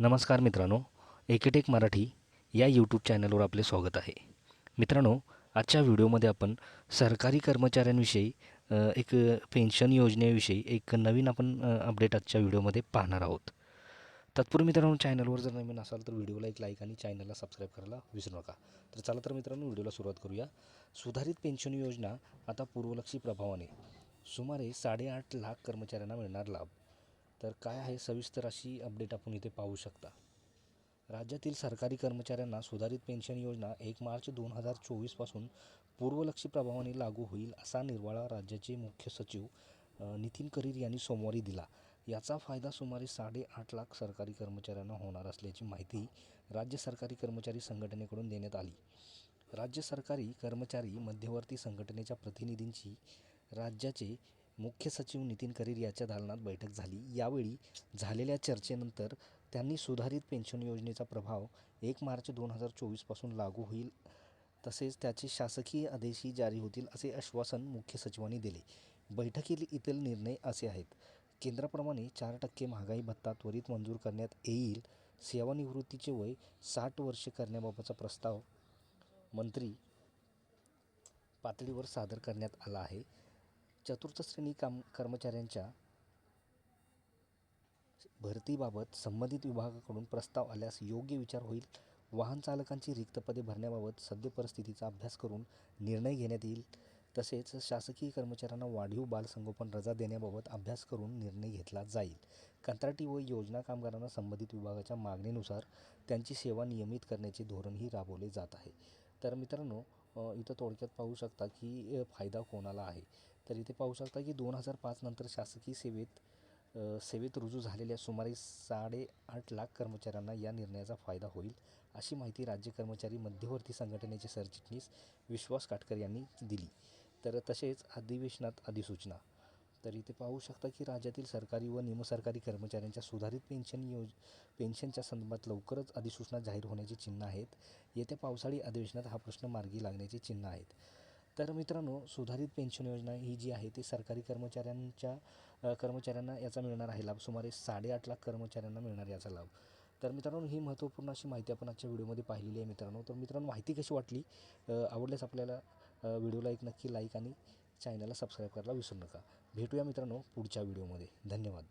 नमस्कार मित्रांनो एकेटेक मराठी या यूट्यूब चॅनलवर आपले स्वागत आहे. मित्रांनो आजच्या व्हिडिओमध्ये आपण सरकारी कर्मचाऱ्यांविषयी एक पेन्शन योजनेविषयी एक नवीन आपण अपडेट आजच्या व्हिडिओमध्ये पाहणार आहोत. तत्पूर्वी मित्रांनो चॅनलवर जर नवीन असाल तर व्हिडिओला एक लाईक आणि चॅनलला सबस्क्राईब करायला विसरू नका. तर चला तर मित्रांनो व्हिडिओला सुरुवात करूया. सुधारित पेन्शन योजना आता पूर्वलक्षी प्रभावाने सुमारे साडेआठ लाख कर्मचाऱ्यांना मिळणार लाभ. तर काय आहे सविस्तर अशी अपडेट आपण इथे पाहू शकता? राज्यातील सरकारी कर्मचाऱ्यांना सुधारित पेन्शन योजना एक मार्च दोन हजार चोवीसपासून पूर्वलक्षी प्रभावाने लागू होईल असा निर्वाळा राज्याचे मुख्य सचिव नितीन करीर यांनी सोमवारी दिला. याचा फायदा सुमारे साडेआठ लाख सरकारी कर्मचाऱ्यांना होणार असल्याची माहिती राज्य सरकारी कर्मचारी संघटनेकडून देण्यात आली. राज्य सरकारी कर्मचारी मध्यवर्ती संघटनेच्या प्रतिनिधींची राज्याचे मुख्य सचिव नितीन करीर याच्या दालनात बैठक झाली. यावेळी झालेल्या चर्चेनंतर त्यांनी सुधारित पेन्शन योजनेचा प्रभाव एक मार्च दोन हजार चोवीसपासून लागू होईल तसेच त्याचे शासकीय आदेशही जारी होतील असे आश्वासन मुख्य सचिवांनी दिले. बैठकीतील इतर निर्णय असे आहेत. केंद्राप्रमाणे चार टक्के महागाई भत्ता त्वरित मंजूर करण्यात येईल. सेवानिवृत्तीचे वय साठ वर्षे करण्याबाबतचा प्रस्ताव मंत्री पातळीवर सादर करण्यात आला आहे. चतुर्थ श्रेणी काम कर्मचाऱ्यांच्या भरतीबाबत संबंधित विभागाकडून प्रस्ताव आल्यास योग्य विचार होईल. वाहन चालकांची रिक्त पदे भरण्याबाबत सद्य परिस्थितीचा अभ्यास करून निर्णय घेण्यात येईल. तसेच शासकीय कर्मचाऱ्यांना वाढीव बालसंगोपन रजा देण्याबाबत अभ्यास करून निर्णय घेतला जाईल. कंत्राटी व योजना कामगारांना संबंधित विभागाच्या मागणीनुसार त्यांची सेवा नियमित करण्याचे धोरणही राबवले जात आहे. तर मित्रांनो इथं थोडक्यात पाहू शकता की फायदा कोणाला आहे? तर इथे पाहू शकता की दोन हजार पाच नंतर शासकीय सेवेत सेवेत रुजू झालेल्या सुमारे साडेआठ लाख कर्मचाऱ्यांना या निर्णयाचा फायदा होईल अशी माहिती राज्य कर्मचारी मध्यवर्ती संघटनेचे सरचिटणीस विश्वास काटकर यांनी दिली. तर तसेच अधिवेशनात अधिसूचना. तर इथे पाहू शकता की राज्यातील सरकारी व निमसरकारी कर्मचाऱ्यांच्या सुधारित पेन्शन योज पेन्शनच्या संदर्भात लवकरच अधिसूचना जाहीर होण्याची चिन्ह आहेत. येत्या पावसाळी अधिवेशनात हा प्रश्न मार्गी लागण्याची चिन्ह आहेत. तर मित्रांनो सुधारित पेन्शन योजना ही जी आहे ती सरकारी कर्मचाऱ्यांच्या कर्मचाऱ्यांना याचा मिळणार आहे लाभ. सुमारे साडेआठ लाख कर्मचाऱ्यांना मिळणार याचा लाभ. तर मित्रांनो ही महत्त्वपूर्ण अशी माहिती आपण आजच्या व्हिडिओमध्ये पाहिलेली आहे मित्रांनो. तर मित्रांनो माहिती कशी वाटली? आवडल्यास आपल्याला व्हिडिओला एक नक्की लाईक आणि चॅनलला सबस्क्राईब करायला विसरू नका. भेटूया मित्रांनो पुढच्या व्हिडिओमध्ये धन्यवाद.